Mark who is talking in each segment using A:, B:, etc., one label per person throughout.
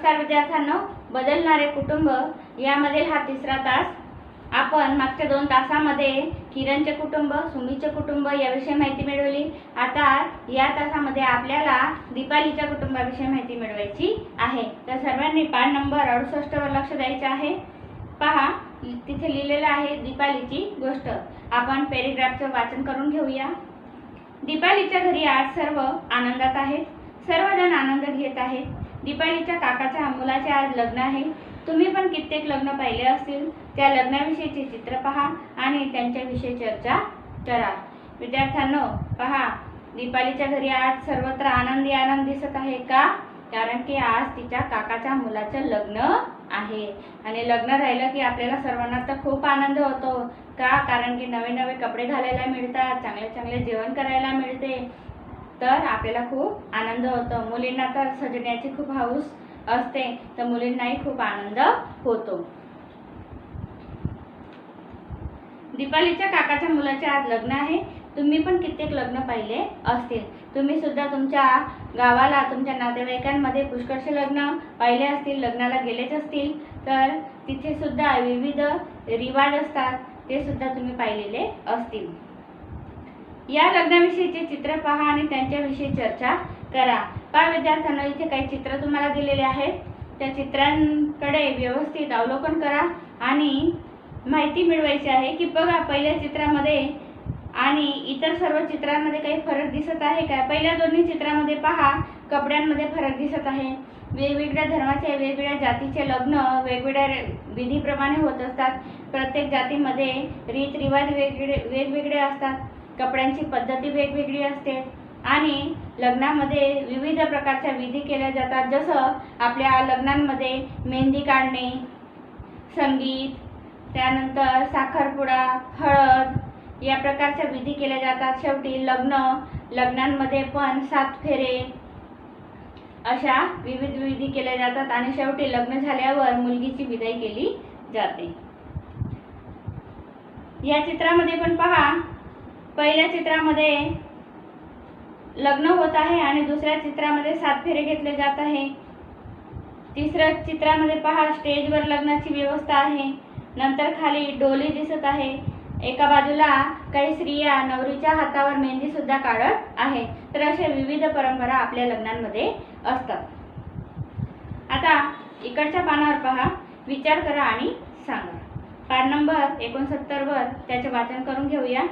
A: नमस्कार विद्यार्थांनो बदलणारे कुटुंब यामधील हा तिसरा तास. आपण मागच्या दोन तासामध्ये किरणचे कुटुंब सुमीचे कुटुंब याविषयी माहिती मिळवली. आता या तासामध्ये आपल्याला दीपालीच्या कुटुंबाविषयी माहिती मिळवायची आहे. तर सर्वांनी पान नंबर अडुसष्टवर लक्ष द्यायचे आहे. पहा तिथे लिहिलेलं आहे दीपालीची गोष्ट. आपण पॅरेग्राफचं वाचन करून घेऊया. दीपालीच्या घरी आज सर्व आनंदात आहेत. सर्वजण आनंद घेत आहेत. दीपालीच्या काकाच्या मुलाचे आज लग्न आहे. तुम्ही पण कित्येक लग्न पाहिले असतील. त्या लग्नाविषयीचे चित्र पहा आणि त्यांच्याविषयी चर्चा करा. विद्यार्थ्यांनो पहा दीपालीच्या घरी आज सर्वत्र आनंदी आनंद दिसत आहे का? कारण की आज तिच्या काकाच्या मुलाचं लग्न आहे. आणि लग्न राहिलं की आपल्याला सर्वांना तर खूप आनंद होतो. का? कारण की नवे नवे कपडे घालायला मिळतात चांगले चांगले जेवण करायला मिळते. तर आपल्याला खूप आनंद होतो. मुलींना तर सजण्याची खूप हाऊस असते तर मुलींनाही खूप आनंद होतो. दीपालीच्या काकाच्या मुलाचे आज लग्न आहे. तुम्ही पण कित्येक लग्न पाहिले असतील. तुम्ही सुद्धा तुमच्या गावाला तुमच्या नातेवाईकांमध्ये पुष्कळचे लग्न पाहिले असतील लग्नाला गेलेच असतील तर तिथे सुद्धा विविध रिवाज असतात ते सुद्धा तुम्ही पाहिलेले असतील. या लग्नाविषयीचे चित्र पहा आणि त्यांच्याविषयी चर्चा करा. पहा विद्यार्थ्यांना इथे काही चित्र तुम्हाला दिलेले आहेत. त्या चित्रांकडे व्यवस्थित अवलोकन करा आणि माहिती मिळवायची आहे की बघा पहिल्या चित्रामध्ये आणि इतर सर्व चित्रांमध्ये काही फरक दिसत आहे का? पहिल्या दोन्ही चित्रामध्ये पहा कपड्यांमध्ये फरक दिसत आहे. वेगवेगळ्या धर्माचे वेगवेगळ्या जातीचे लग्न वेगवेगळ्या विधीप्रमाणे होत असतात. प्रत्येक जातीमध्ये रीतरिवाज वेगवेगळे वेगवेगळे असतात. कपड्यांची पद्धती वेगवेगळी असते. आणि लग्नामध्ये विविध प्रकारच्या विधी केल्या जातात. जसं आपल्या लग्नांमध्ये मेहंदी काढणे संगीत त्यानंतर साखरपुडा हळद या प्रकारच्या विधी केल्या जातात. शेवटी लग्न लग्नांमध्ये पण सात फेरे अशा विविध विधी केल्या जातात आणि शेवटी लग्न झाल्यावर मुलगीची विदाई केली जाते. या चित्रामध्ये पण पहा पहिल्या चित्रामध्ये लग्न होत आहे आणि दुसऱ्या चित्रामध्ये सात फेरे घेतले जात आहे. तिसऱ्या चित्रामध्ये पहा स्टेजवर लग्नाची व्यवस्था आहे. नंतर खाली डोली दिसत आहे. एका बाजूला काही स्त्रिया नवरीच्या हातावर मेहंदी सुद्धा काढत आहे तर अशा विविध परंपरा आपल्या लग्नांमध्ये असतात. आता इकडच्या पानावर पहा विचार करा आणि सांगा. पान नंबर एकोणसत्तरवर त्याचे वाचन करून घेऊया.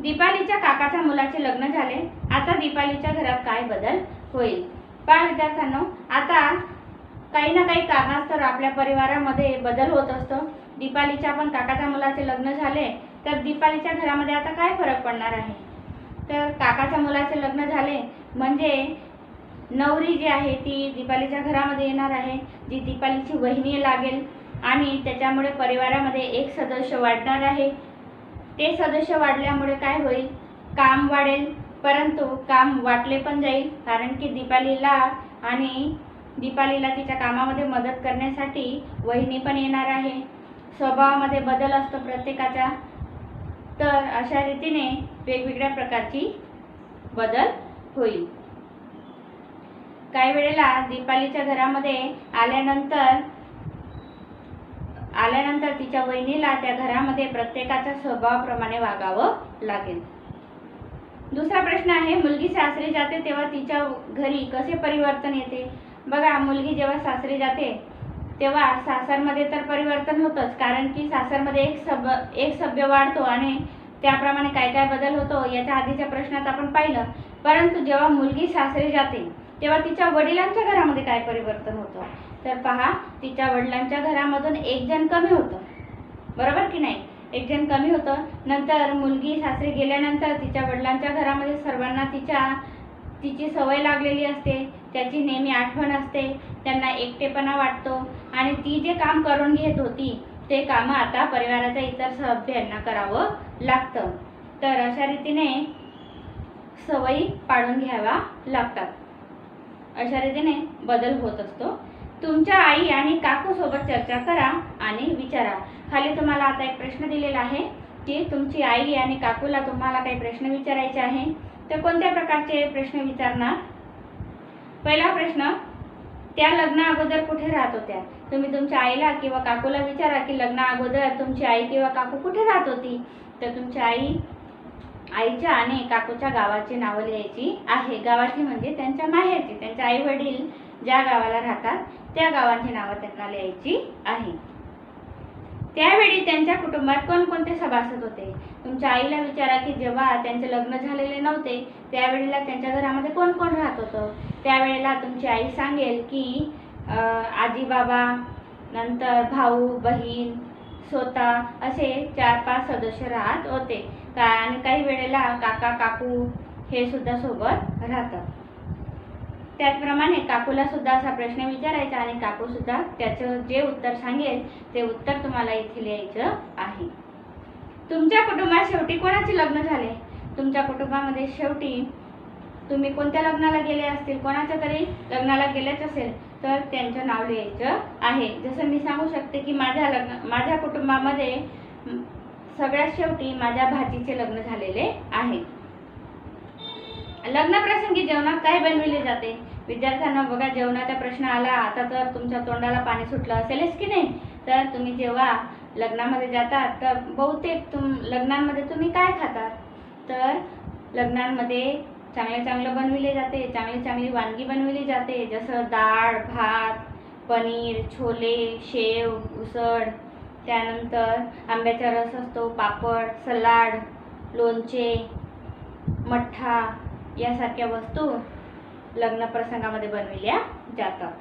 A: दीपालीच्या काकाच्या मुलाचे लग्न झाले. आता दीपालीच्या घरात काय बदल होईल? पहा विद्यार्थ्यांनो आता काही ना काही कारणास्तव आपल्या परिवारामध्ये बदल होत असतो. दीपालीच्या पण काकाच्या मुलाचे लग्न झाले. तर दीपालीच्या घरामध्ये आता काय फरक पडणार आहे? तर काकाच्या मुलाचे लग्न झाले म्हणजे नवरी जी आहे ती दीपालीच्या घरामध्ये येणार आहे जी दीपालीची वहिनी लागेल आणि त्याच्यामुळे परिवारामध्ये एक सदस्य वाढणार आहे. ते सदस्य वाढल्यामुळे काय होईल? काम वाढेल परंतु काम वाटले पण जाईल कारण की दीपालीला आणि दीपालीला तिच्या कामामध्ये मदत करण्यासाठी वहिनी पण येणार आहे. स्वभावामध्ये बदल असतो प्रत्येकाचा. तर अशा रीतीने वेगवेगळ्या प्रकारची बदल होईल. काही वेळेला दीपालीच्या घरामध्ये आल्यानंतर आल्यानंतर तिच्या वहिनीला त्या घरामध्ये प्रत्येकाच्या स्वभावाप्रमाणे वागावं लागेल. दुसरा प्रश्न आहे मुलगी सासरी जाते तेव्हा तिच्या घरी कसे परिवर्तन येते? बघा मुलगी जेव्हा सासरी जाते तेव्हा सासरमध्ये तर परिवर्तन होतंच कारण की सासरमध्ये एक सब एक सभ्य वाढतो आणि त्याप्रमाणे काय काय बदल होतो याच्या आधीच्या प्रश्नात आपण पाहिलं. परंतु जेव्हा मुलगी सासरी जाते तेव्हा तिच्या वडिलांच्या घरामध्ये काय परिवर्तन होतं? तर पहा तिच्या वडिलांच्या घरामधून एक जण कमी होतं. बरोबर की नाही? एक जण कमी होतं. नंतर मुलगी सासरी गेल्यानंतर तिच्या वडिलांच्या घरामध्ये सर्वांना तिच्या तिची सवय लागलेली असते. त्याची नेहमी आठवण असते. त्यांना एकटेपणा वाटतो. आणि ती जे काम करून घेत होती ते कामं आता परिवाराच्या इतर सभ्यांना करावं लागतं. तर अशा रीतीने सवयी पाडून घ्यावा लागतात. अशा रीतीने बदल होत असतो. तुमच्या आई आणि काकूसोबत चर्चा करा आणि विचारा. खाली तुम्हाला आता एक प्रश्न दिलेला आहे की तुमची आई आणि काकूला तुम्हाला काही प्रश्न विचारायचे आहे? तर कोणत्या प्रकारचे प्रश्न विचारणार? पहिला प्रश्न त्या लग्ना अगोदर कुठे राहत होत्या? तुम्ही तुमच्या आईला किंवा काकूला विचारा की लग्ना अगोदर तुमची आई किंवा काकू कुठे राहत होती? तर तुमची आई आईच्या आणि काकूच्या गावाची नावं लिहायची आहे. गावाची म्हणजे त्यांच्या माहेरची. त्यांच्या आई वडील ज्या गावाला राहतात त्या गावांची नावं त्यांना लिहायची आहे. त्यावेळी त्यांच्या कुटुंबात कोणकोणते सभासद होते? तुमच्या आईला विचारा की जेव्हा त्यांचे लग्न झालेले नव्हते त्यावेळेला त्यांच्या घरामध्ये कोण कोण राहत होतं? त्यावेळेला तुमची आई सांगेल की आजीबाबा आजी बाबा नंतर भाऊ बहीण स्वतः असे चार पाच सदस्य राहत होते. का आणि काही वेळेला काका काकू हे सुद्धा सोबत राहतात. त्याचप्रमाणे काकूला सुद्धा असा प्रश्न विचारायचा आणि काकू सुद्धा त्याचं जे उत्तर सांगेल ते उत्तर तुम्हाला इथे लिहायचं आहे. तुमच्या कुटुंबात शेवटी कोणाचे लग्न झाले? तुमच्या कुटुंबामध्ये शेवटी तुम्ही कोणत्या लग्नाला गेले असतील? कोणाच्या तरी लग्नाला गेलेच असेल तर त्यांचं नाव लिहायचं आहे. जसं मी सांगू शकते की माझ्या लग्न माझ्या कुटुंबामध्ये सगळ्यात शेवटी माझ्या भाचीचे लग्न झालेले आहे. लग्न प्रसंगी जेवणात काय बनविले जाते? विद्यार्थ्यांना बघा जेवणाचा प्रश्न आला आता तर तुमच्या तोंडाला पाणी सुटलं असेलच की नाही? तर तुम्ही जेव्हा लग्नामध्ये जातात तर बहुतेक तुम लग्नांमध्ये तुम्ही काय खातात तर लग्नांमध्ये चांगलं चांगलं बनविले जाते चांगली चांगली वानगी बनविली जाते जसं डाळ भात पनीर छोले शेव उसळ त्यानंतर आंब्याचा रस असतो पापड सलाड लोणचे मठ्ठा यासारख्या वस्तू लग्न प्रसंगामध्ये बनविल्या जातात.